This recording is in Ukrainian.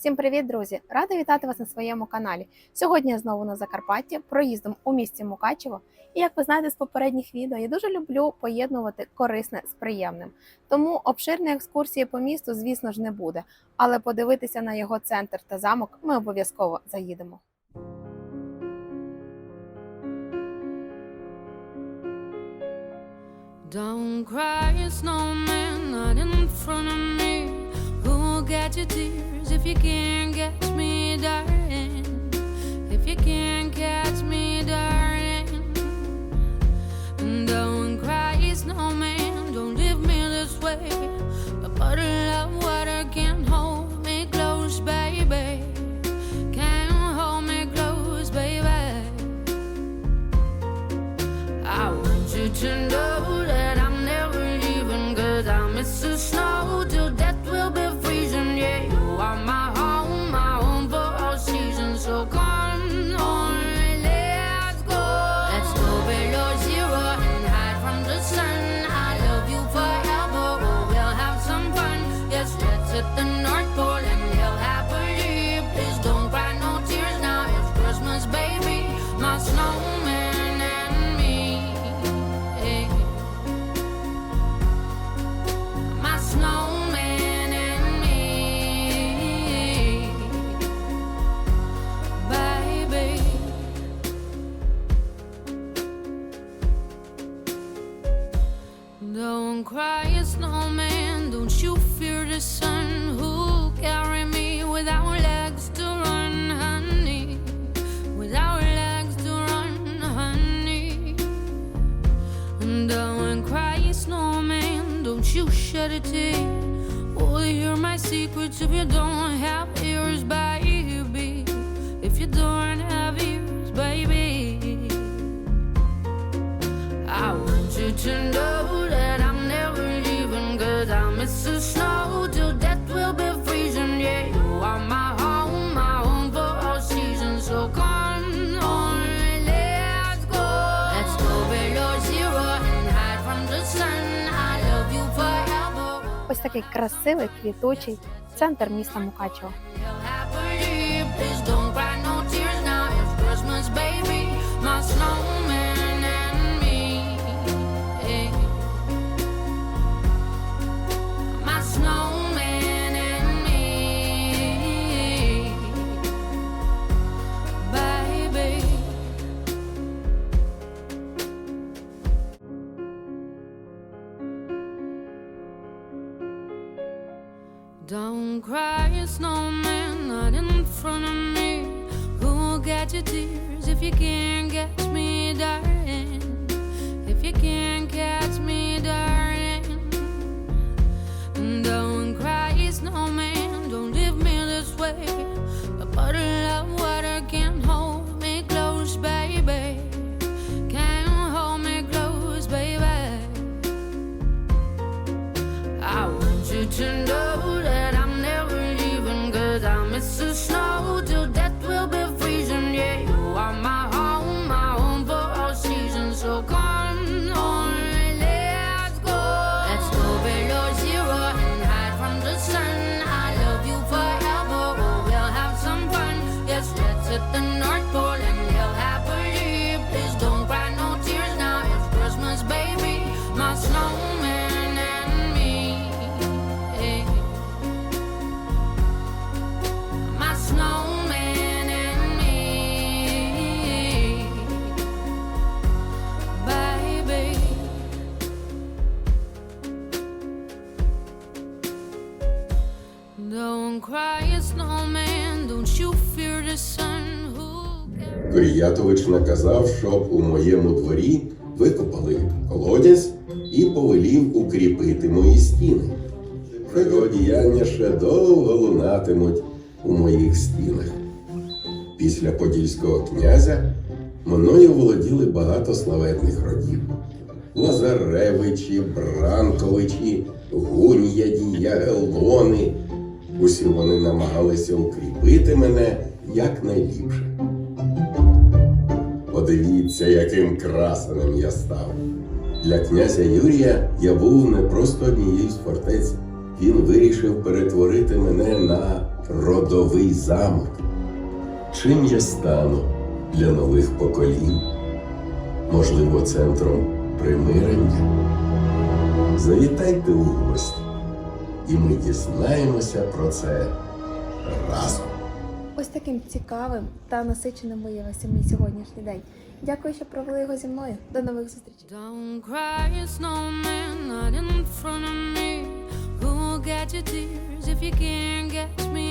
Всім привіт, друзі! Рада вітати вас на своєму каналі. Сьогодні я знову на Закарпатті, проїздом у місті Мукачево. І як ви знаєте з попередніх відео, я дуже люблю поєднувати корисне з приємним. Тому обширної екскурсії по місту, звісно ж, не буде. Але подивитися на його центр та замок ми обов'язково заїдемо. Don't cry, snowman, not in front of me. Who'll get your tears if you can't catch me, darling? If you can't catch me, darling. Don't cry, snowman, don't leave me this way. A bottle of water can't hold me close, baby. Can't hold me close, baby. I want you to know cry, snowman. Don't you fear the sun? Who'll carry me without legs to run, honey? Without legs to run, honey. Don't uh, cry, snowman. Don't you shed a tear. Oh, hear my secrets if you don't have ears, baby. If you don't Ось такий красивий квітучий центр міста Мукачево. Don't cry, snowman, not in front of me. Who'll get your tears if you can't catch me, darling? Кирятович наказав, щоб у моєму дворі викопали колодязь і повелів укріпити мої стіни. Його діяння ще довго лунатимуть у моїх стінах. Після подільського князя мною володіли багато славетних родів. Лазаревичі, Бранковичі, Гун'яді, Ягеллони. Усі вони намагалися укріпити мене якнайліпше. Подивіться, яким красеним я став. Для князя Юрія я був не просто однією з фортець. Він вирішив перетворити мене на родовий замок. Чим я стану для нових поколінь? Можливо, центром примирення? Завітайте у гості, і ми дізнаємося про це разом. Ось таким цікавим та насиченим виявився мій сьогоднішній день. Дякую, що провели його зі мною. До нових зустрічей. Don't cry, snowman, not in front of me. Who'll get your tears if you can't catch me, darling?